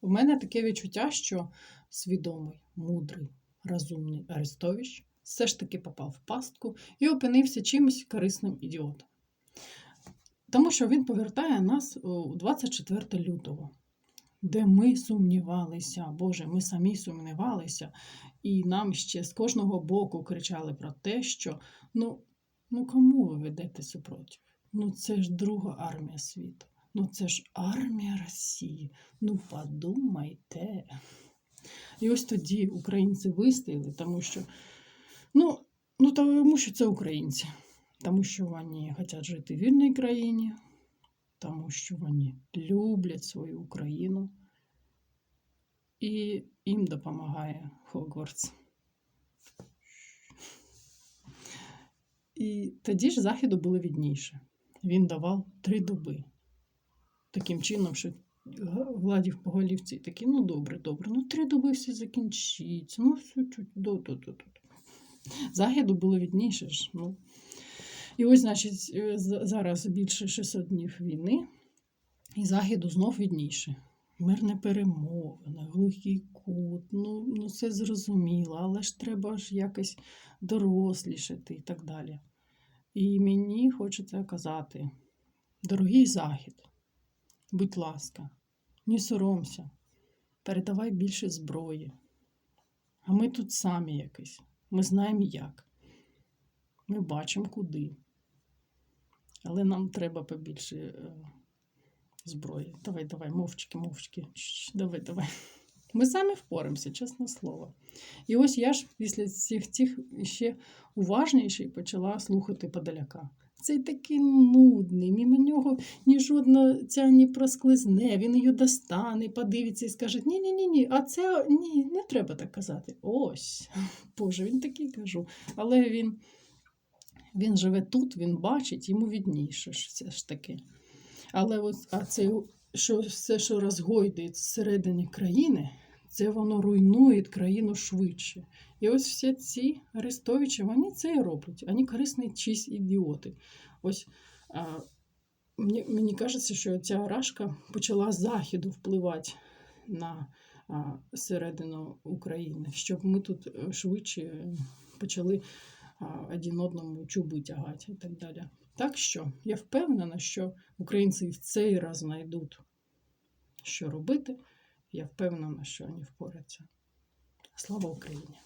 У мене таке відчуття, що свідомий, мудрий, розумний Арестович все ж таки попав в пастку і опинився чимось корисним ідіотом. Тому що він повертає нас у 24 лютого, де ми сумнівалися, Боже, ми самі сумнівалися, і нам ще з кожного боку кричали про те, що ну, ну кому ви ведете супротив? Ну це ж друга армія світу. Ну це ж армія Росії. Ну подумайте. І ось тоді українці вистояли, тому що, ну, ну тому що це українці, тому що вони хочуть жити в вільній країні, тому що вони люблять свою Україну. І їм допомагає Хогвартс. І тоді ж Західу було відніше. Він давав три доби. Таким чином, що гладів по голівці і такі, ну добре, добре, ну три доби все закінчиться, ну все чуть до, до, до, до. Західу було відніше ж. Ну. І ось, значить, е, зараз більше 600 днів війни, і Західу знов відніше. Мирне перемовини, глухий кут, ну, ну все зрозуміло, але ж треба ж якось дорослішати і так далі. І мені хочеться казати, дорогий Захід, будь ласка, не соромся, передавай більше зброї. А ми тут самі якось, ми знаємо як. Ми бачимо куди. Але нам треба побільше е, зброї. Давай, давай, мовчки, мовчки. Чш, Давай, давай. Ми самі впораємося, чесне слово. І ось я ж після всіх цих ще уважніше почала слухати Подоляка. Цей такий нудний, мимо нього ні жодна ця не просклизне, він її достане, подивиться і скаже: ні ні ні а це ні, не треба так казати. Ось, Боже, він такий кажу. Але він, він живе тут, він бачить, йому відніше ж все ж таки. Але ось, а це що все, що розгойдується всередині країни, це воно руйнує країну швидше. І ось всі ці арестовичі, вони це і роблять. Вони корисні чись ідіоти. Ось а, мені, мені кажеться, що ця рашка почала з заходу впливати на а, середину України, щоб ми тут е, швидше почали один одному чуби тягати і так далі. Так що я впевнена, що українці в цей раз знайдуть, що робити. Я впевнена, що вони впораться. Слава Україні!